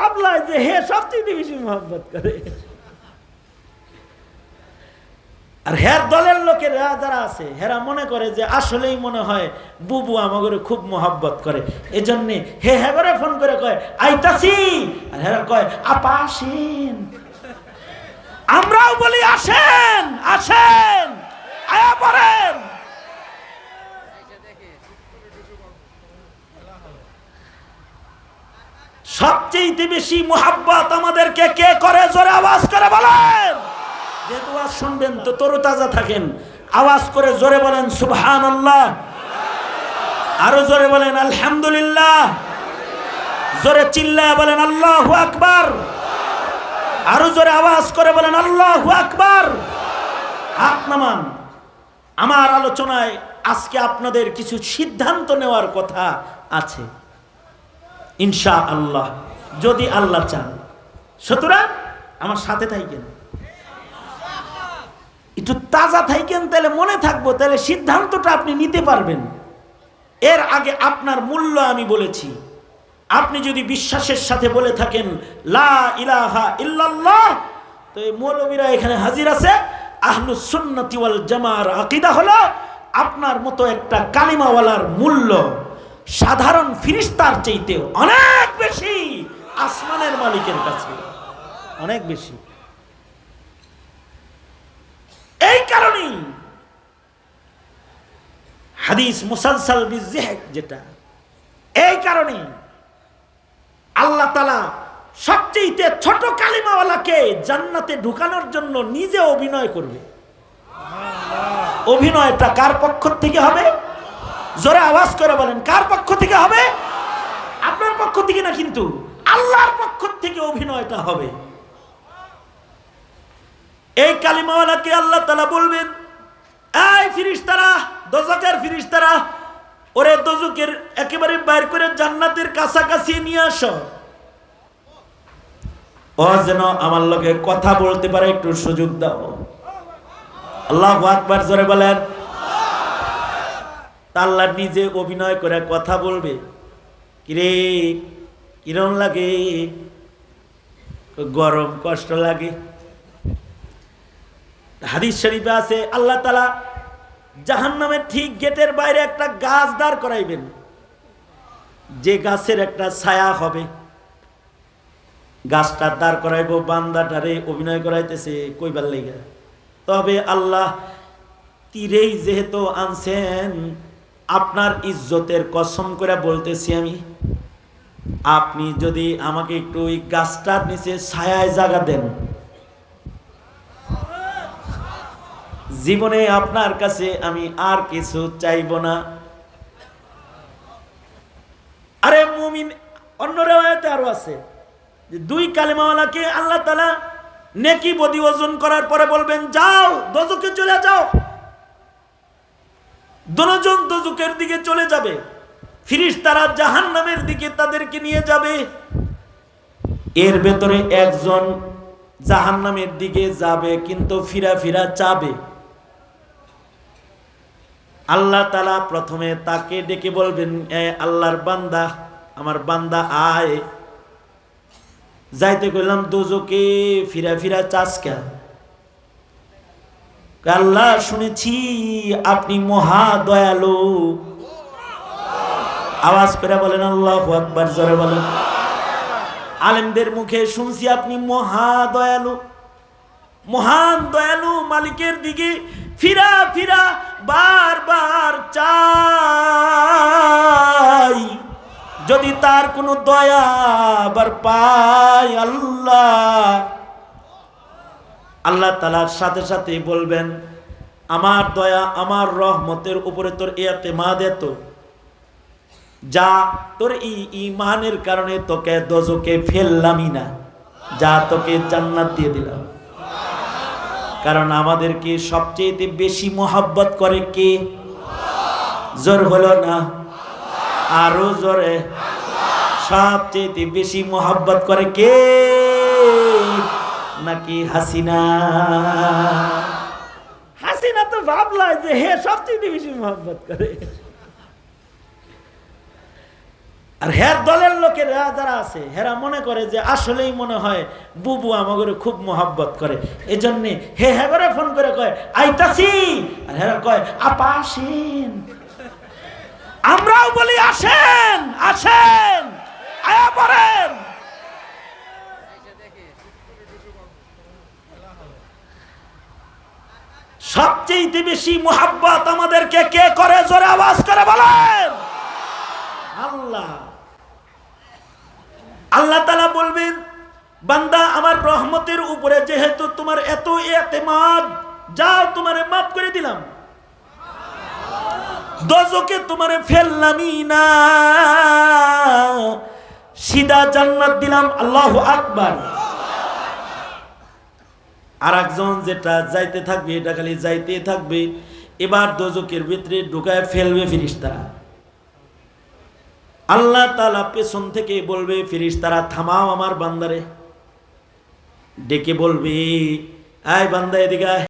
ভাবলায় যে হে, সবচেয়ে বেশি মহব্বত করে। আর হের দলের লোকেরা যারা আছে, হেরা মনে করে যে আসলেই মনে হয় বুবু আমাকে খুব মহব্বত করে। এজন্য হে হেবারে ফোন করে কয়, আইতাছি। আর হেরা কয়, আপা আসেন। আমরাও বলি, আসেন আসেন। আয়া পড়েন। সবচেয়ে বেশি মোহাব্বত আমাদেরকে কে করে? জোরে আওয়াজ করে বলেন। যেহেতু আজ শুনবেন, তো তরুতাজা থাকেন। আওয়াজ করে জোরে বলেন সুবহান আল্লাহ আরও জোরে বলেন, আলহামদুলিল্লাহ। জোরে চিল্লায় বলেন, আল্লাহ আকবার। আরও জোরে আওয়াজ করে বলেন, আল্লাহ আকবার। হাত নামান। আমার আলোচনায় আজকে আপনাদের কিছু সিদ্ধান্ত নেওয়ার কথা আছে। ইনশা আল্লাহ যদি আল্লাহ চান। সুতরাং আমার সাথে থাকেন একটু তাজা থাকেন তাহলে মনে থাকব, তাহলে সিদ্ধান্তটা আপনি নিতে পারবেন। এর আগে আপনার মূল্য আমি বলেছি। আপনি যদি বিশ্বাসের সাথে বলে থাকেন, লা ইলাহা ইল্লাল্লাহ, তো এই মৌলবীরা এখানে হাজির আছে। আহলুস সুন্নতি ওয়াল জামার আকীদা হলো আপনার মতো একটা কালিমাওয়ালার মূল্য। সাধারণ ফিরিস্তার চাইতেও অনেক বেশি আসমানের মালিকের কাছে। অনেক বেশি। এই কারণেই হাদিস মুসালসাল বিজেহেক যেটা, এই কারণে আল্লাহ তালা সবচেয়ে ছোট কালিমাওয়ালাকে জান্নাতে ঢুকানোর জন্য নিজে অভিনয় করবে। অভিনয়টা কার পক্ষ থেকে হবে? জোরে আওয়াজ করে বলেন, কার পক্ষ থেকে হবে? আপনার পক্ষ থেকে না কিন্তু আল্লাহর পক্ষ থেকে অভিনয়টা হবে। এই কালিমাওয়ালাকে আল্লাহ তালা বলবেন, এই ফিরিস্তারা দজকের ফিরিস্তারা, ওরে দজকের একেবারে বাইর করে জান্নাতের কাছাকাছি নিয়ে আস। ও যেন আমার লোকে কথা বলতে পারে, একটু সুযোগ দাও। আল্লাহ আকবার, জোরে বলেন। তা নিজে অভিনয় করে কথা বলবে। কিরে, কিরম লাগে? গরম কষ্ট লাগে। হাদিস শরীফে আছে, আল্লাহ তালা জাহান নামের ঠিক গেটের বাইরে একটা গাছ দাঁড় করাইবেন। যে গাছের একটা ছায়া হবে। গাছটা দাঁড় করাইব, বান্দাটারে অভিনয় করাইতেছে কইবার লেগে। তবে আল্লাহ তীরেই যেহেতু আনছেন আপনার ইজ্জতের কসম করে বলতেছি আমি, আপনি যদি আমাকে একটু ওই গাছটার নিচে ছায়ায় জায়গা দেন, জীবনে আপনার কাছে আমি আর কিছু চাইব না। আরে মুমিন, অন্য রেওয়ায়তে আরও আছে, যে দুই কালেমাওয়ালাকে আল্লাহ তালা নেকি বদি ওজন করার পরে বলবেন, যাও দজকে চলে যাও। দুজন দজুকের দিকে চলে যাবে। ফিরিস তারা জাহান নামের দিকে তাদেরকে নিয়ে যাবে। এর ভেতরে একজন জাহান নামের দিকে যাবে, কিন্তু ফিরা ফিরা চাবে। আল্লাহ তালা প্রথমে তাকে ডেকে বলবেন আল্লাহর বান্দা, আমার বান্দা আয়। যাইতে কইলাম দোজকে ফিরা ফিরা চাষকা আল্লাহ শুনেছি, আপনি মহা দয়ালু। আওয়াজ করে বলেন, আল্লাহ আকবার, জোরে বলেন। আলেমদের মুখে শুনছি, আপনি মহা দয়ালু। মহান দয়ালু মালিকের দিকে ফিরা ফিরা বারবার চাই। যদি তার কোনো দয়া আবার পাই আল্লাহ আল্লাহ তালার সাথে সাথে বলবেন, আমার দয়া, আমার রহমতের উপরে তোর এতে মা দেত যা তোর এই ইমানের কারণে তোকে দজকে ফেললামই না, যা তোকে জান্নাত দিয়ে দিলাম। কারণ আমাদেরকে সবচেয়ে বেশি মোহাব্বত করে কে? জোর হলো না? আরও জোরে। সবচেয়ে বেশি মোহাব্বত করে কে? নাকি হাসিনা? হাসিনা তো ভাবলায় যে হে সবচেয়ে বেশি মোহাব্বত করে। আর হের দলের লোকেরা যারা আছে, হেরা মনে করে যে আসলেই মনে হয় বুবু আমাকে খুব মোহাব্বত করে। এই জন্যে হে হে করে ফোন করে কয়, আইতাছি। আর হেরা কয়, আপা আসেন। আমরাও বলি, আসেন আসেন। আয়া পড়েন। সবচেয়ে বেশি মোহাব্বত আমাদেরকে কে করে? জোরে আওয়াজ করে বলেন। আল্লাহ। আল্লাহ তালা বলবেন, বান্দা, আমার রহমতের উপরে যেহেতু তোমার এত এতেমাদ, যাও তোমারে মাফ করে দিলাম। দজকে তোমারে ফেললামই না। সিধা জান্নাত দিলাম, আল্লাহ আকবার। আর একজন যেটা যাইতে থাকবে, এটা খালি যাইতে থাকবে। এবার দোজকের ভিতরে ঢুকায় ফেলবে ফিরিস্তারা আল্লাহ তালা পেছন থেকে বলবে ফিরিস্তারা থামাও আমার বান্দারে। ডেকে বলবে আয় বান্দা এদিকে